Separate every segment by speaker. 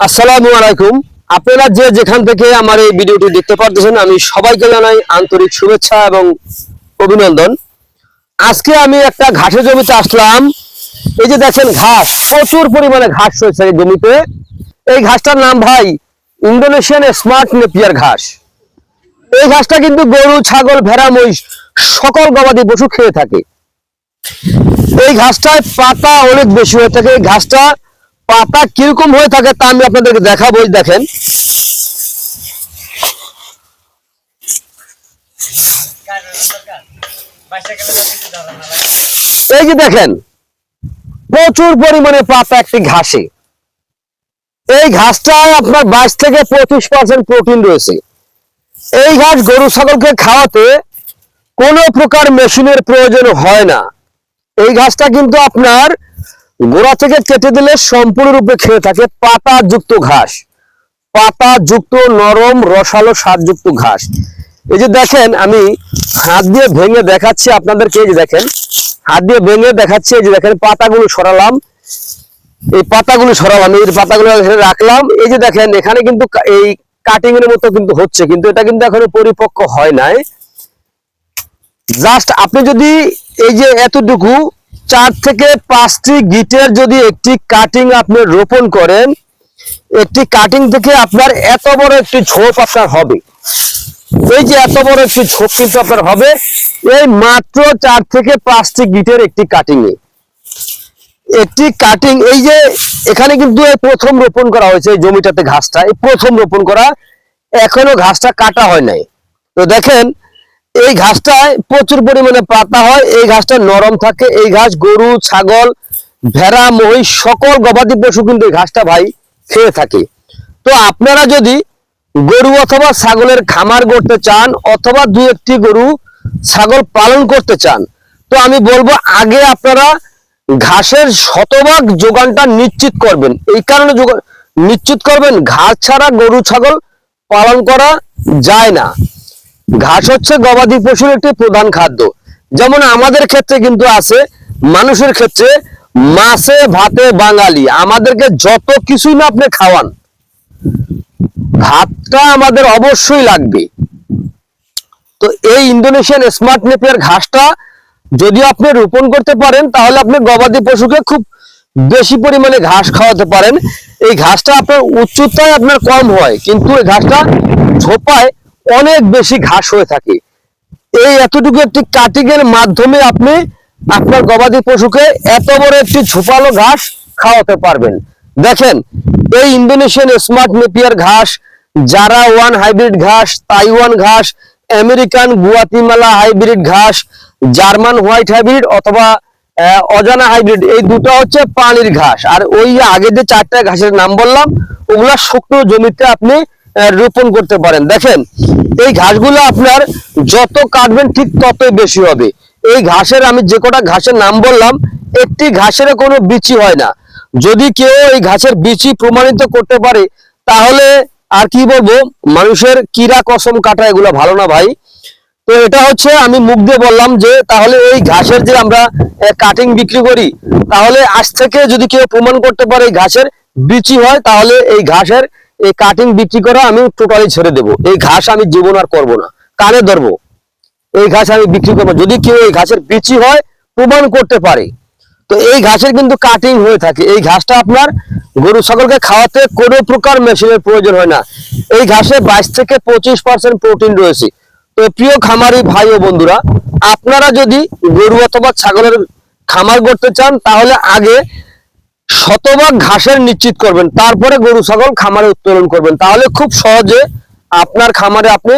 Speaker 1: আসসালামু আলাইকুম। আপনারা যে যেখান থেকে আমার এই ভিডিওটি দেখতে পারতেছেন, আমি সবাইকে জানাই আন্তরিক শুভেচ্ছা এবং অভিনন্দন। আজকে আমি একটা ঘাসের জমিতে আসলাম। এই যে দেখেন ঘাস, প্রচুর পরিমাণে ঘাস রয়েছে এই জমিতে। এই ঘাসটার নাম ভাই, ইন্দোনেশিয়ান স্মার্ট নেপিয়ার ঘাস। এই ঘাসটা কিন্তু গরু, ছাগল, ভেড়া, মহিষ, সকল গবাদি পশু খেয়ে থাকে। এই ঘাসটায় পাতা অনেক বেশি হয়ে থাকে। এই ঘাসটা পাতা কীরকম হয়ে থাকে তা আমি আপনাদেরকে দেখাবো দেখেন। এই যে দেখেন, প্রচুর পরিমাণে পাতা একটি ঘাসে। এই ঘাসটায় আপনার বাইশ থেকে পঁচিশ পার্সেন্ট প্রোটিন রয়েছে। এই ঘাস গরু ছাগলকে খাওয়াতে কোনো প্রকার মেশিনের প্রয়োজন হয় না। এই ঘাসটা কিন্তু আপনার গোড়া থেকে কেটে দিলে সম্পূর্ণরূপে খেয়ে থাকে পাতা যুক্ত ঘাস। পাতা যুক্ত নরম, রসালো স্বাদযুক্ত ঘাস। এই যে দেখেন, আমি হাত দিয়ে ভেঙে দেখাচ্ছি আপনাদেরকে, এই যে দেখেন, হাত দিয়ে ভেঙে দেখাচ্ছি, এই যে দেখেন, পাতাগুলো সরালাম। এই পাতাগুলো সরালাম, এই পাতাগুলো রাখলাম। এই যে দেখেন, এখানে কিন্তু এই কাটিং এর মতো কিন্তু হচ্ছে, কিন্তু এটা কিন্তু এখনও পরিপক্ক হয় নাই। জাস্ট আপনি যদি এই যে এতটুকু চার থেকে পাঁচটি গিটের যদি একটি কাটিং আপনি রোপণ করেন, একটি কাটিং থেকে আপনার এত বড় একটি ঝোপ আপনার হবে। এই যে এত বড় একটি ঝোপ কিন্তু আপনার হবে, এই মাত্র চার থেকে পাঁচটি গিটের একটি কাটিং এ। একটি কাটিং, এই যে এখানে কিন্তু প্রথম রোপণ করা হয়েছে, এই জমিটাতে ঘাসটা। এই প্রথম রোপণ করা, এখনও ঘাসটা কাটা হয় নাই। তো দেখেন এই ঘাসটায় প্রচুর পরিমাণে পাতা হয়, এই ঘাসটা নরম থাকে, এই ঘাস গরু, ছাগল, ভেড়া, মহিষ, সকল গবাদি পশু কিন্তু এই ঘাসটা ভাই খেয়ে থাকে। তো আপনারা যদি গরু অথবা ছাগলের খামার করতে চান অথবা দু একটি গরু, ছাগল পালন করতে চান, তো আমি বলব আগে আপনারা ঘাসের শতভাগ যোগানটা নিশ্চিত করবেন। এই কারণে নিশ্চিত করবেন, ঘাস ছাড়া গরু, ছাগল পালন করা যায় না। ঘাস হচ্ছে গবাদি পশুর একটি প্রধান খাদ্য। যেমন আমাদের ক্ষেত্রে কিন্তু আছে, মানুষের ক্ষেত্রে মাছে, ভাতে, বাঙালি, আমাদেরকে যত কিছুই না আপনি খাওয়ান, ভাতটা আমাদের অবশ্যই লাগবে। তো এই ইন্দোনেশিয়ান স্মার্ট নেপিয়ার ঘাসটা যদি আপনি রোপণ করতে পারেন, তাহলে আপনি গবাদি পশুকে খুব বেশি পরিমাণে ঘাস খাওয়াতে পারেন। এই ঘাসটা আপনার উচ্চতায় আপনার কম হয়, কিন্তু এই ঘাসটা ঝোপায় অনেক বেশি ঘাস হয়ে থাকে। এই এতটুকু একটি কাটিং এর মাধ্যমে আপনি আপনার গবাদি পশুকে এত বড় একটি ঝোপালো ঘাস খাওয়াতে পারবেন। দেখেন, এই ইন্দোনেশিয়ান স্মার্ট নেপিয়ার ঘাস যারা ওয়ান হাইব্রিড ঘাস, তাইওয়ান ঘাস, আমেরিকান গুয়াতিমালা হাইব্রিড ঘাস, জার্মান হোয়াইট হাইব্রিড অথবা অজানা হাইব্রিড, এই দুটো হচ্ছে পানির ঘাস। আর ওই আগে যে চারটা ঘাসের নাম বললাম, ওগুলা শুকনো জমিতে আপনি রোপণ করতে পারেন। দেখেন, এই ঘাসগুলো আপনার যত কাটবেন ঠিক ততই বেশি হবে। এই ঘাসের, আমি যে কটা ঘাসের নাম বললাম, একটি ঘাসের কোনো বিচি হয় না। যদি কেউ এই ঘাসের বিচি প্রমাণিত করতে পারে, তাহলে আর কি বলব, মানুষের কিরা কসম কাটা এগুলো ভালো না ভাই। তো এটা হচ্ছে, আমি মুখ দিয়ে বললাম যে, তাহলে এই ঘাসের যে আমরা কাটিং বিক্রি করি, তাহলে আজ থেকে যদি কেউ প্রমাণ করতে পারে এই ঘাসের বিচি হয়, তাহলে এই ঘাসের এই কাটিং বিক্রি করা আমি টোটালি ছেড়ে দেবো। এই ঘাস আমি জীবন আর করব না। কানে ধরবো। এই ঘাস আমি বিক্রি করব। যদি কেউ এই ঘাসের বিচি হয়, প্রমাণ করতে পারে। তো এই ঘাসের কিন্তু কাটিং হয়ে থাকে। এই ঘাসটা আপনার গরু ছাগলকে খাওয়াতে কোনো প্রকার মেশিনের প্রয়োজন হয় না। এই ঘাসে বাইশ থেকে পঁচিশ পার্সেন্ট প্রোটিন রয়েছে। তো প্রিয় খামারি ভাই ও বন্ধুরা, আপনারা যদি গরু অথবা ছাগলের খামার করতে চান, তাহলে আগে শতভাগ ঘাসের নিশ্চিত করবেন, তারপরে গরু, ছাগল খামারে উত্তোলন করবেন। তাহলে খুব সহজে আপনার খামারে আপনি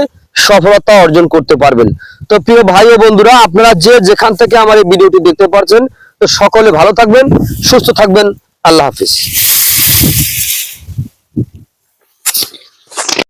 Speaker 1: সফলতা অর্জন করতে পারবেন। তো প্রিয় ভাই ও বন্ধুরা, আপনারা যে যেখান থেকে আমার এই ভিডিওটি দেখতে পারছেন, তো সকলে ভালো থাকবেন, সুস্থ থাকবেন। আল্লাহ হাফিজ।